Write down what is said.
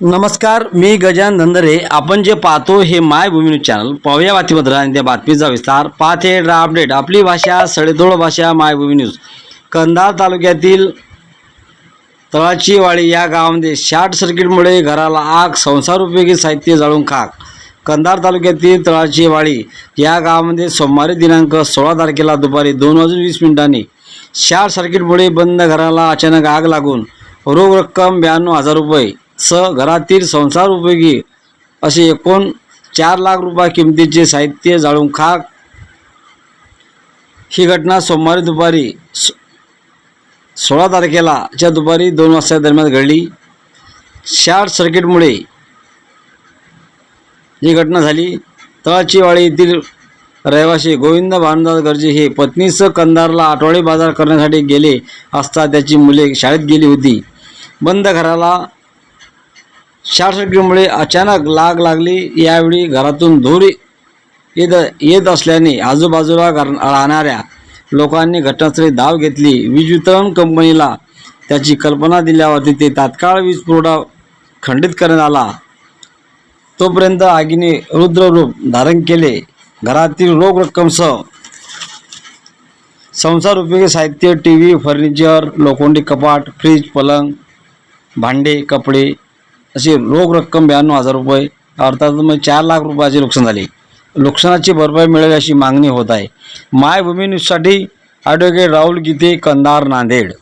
नमस्कार मी गजान धंदरे. आपण जे पाहतो hey my Bhumi news channel. पाहूया बातमीपत्र आणि त्या बातमीचा विस्तार. पाहते रा अपडेट आपली भाषा सडेतोड भाषा मायभूमी न्यूज. कंधार तालुक्यातील तळाचीवाडी या गावामध्ये शॉर्ट सर्किटमुळे घराला आग संसार उपयोगी साहित्य जाळून खाक. कंधार तालुक्यातील तळाचीवाडी या गावामध्ये सोमवारी दिनांक सोळा तारखेला दुपारी दोन वाजून वीस मिनिटांनी शॉर्ट सर्किटमुळे बंद घराला अचानक आग लागून रोख रक्कम ब्याण्णव हजार रुपये सह घरातील संसार उपयोगी. असे एकूण चार लाख रुपये किमतीचे साहित्य जाळून खाक. ही घटना सोमवारी दुपारी सो- सोळा तारखेला च्या दुपारी दोन वाजता दरम्यान घडली. शॉर्ट सर्किटमुळे ही घटना झाली. तळाचीवाडी येथील रहिवासी गोविंद भानुदास गर्जे हे पत्नीसह कंधारला आठवडे बाजार करण्यासाठी गेले असता त्याची मुले शाळेत गेली होती. बंद घराला शॉर्ट सर्किटमुळे अचानक लाग लागली. यावेळी घरातून धूर येत येत असल्याने आजूबाजूला घर- राहणाऱ्या लोकांनी घटनास्थळी धाव घेतली. वीज वितरण कंपनीला त्याची कल्पना दिल्यावर तिथे तात्काळ वीज पुरवठा खंडित करण्यात आला. तोपर्यंत आगीने रुद्र रूप धारण केले. घरातील रोख रक्कमसह संसार उपयोगी साहित्य टी व्ही फर्निचर लोखंडी कपाट फ्रीज पलंग भांडे कपडे अशी रोख रक्कम ब्याण्णव हजार रुपये अर्थात मग चार लाख रुपयाचे नुकसान झाले. नुकसानाची भरपाई मिळेल अशी मागणी होत आहे. मायभूमी न्यूजसाठी ॲडव्होकेट राहुल गीते कंधार नांदेड.